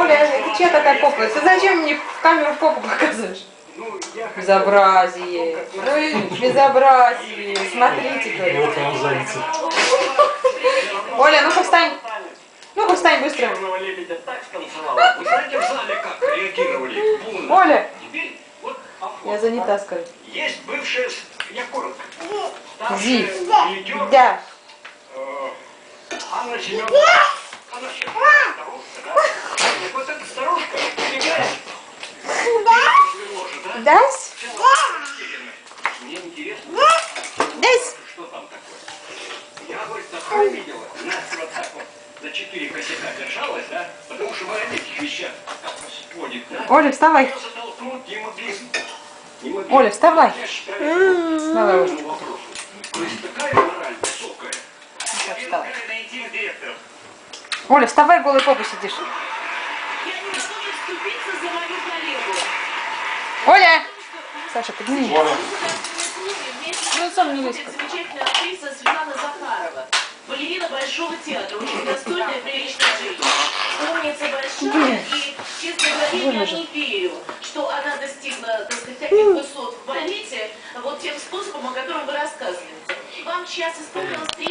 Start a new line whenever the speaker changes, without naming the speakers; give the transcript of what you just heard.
Оля, это чья такая попа? Ты зачем мне в камеру попу показываешь? Безобразие. Ну и безобразие. Смотрите-ка.
Вот вам зайцы.
Оля, ну-ка встань. Ну-ка встань быстро.
Черного лебедя так станцевала. Вы знаете в зале, как реагировали? Бурно.
Оля, я занята, скажи.
Есть бывшая, я коротко,
Зи. Да.
э, Анна Семеновна. Анна Семеновна,
Дась?
Мне
Дась?
что там такое. Я, говорит, такое видела. Настя вот так вот за четыре косяка держалась, да? Потому что мы о этих вещах сводит, да?
Оля, вставай.
Не могли. Не могли.
Оля, вставай. Вставай, Оля.
То есть такая мораль высокая.
Вставай. Оля, вставай, голой попой сидишь.
Я не могу вступиться за.
Оля! Саша, подними.
Оля.
Ну, сам не
Будет замечательная актриса Светлана Захарова. Балерина Большого театра, очень достойная, приличная жизнь. Умница большая, и, честно говоря, я не верю, что она достигла, так сказать, таких высот в балете вот тем способом, о котором вы рассказываете. Вам сейчас исполнилось 30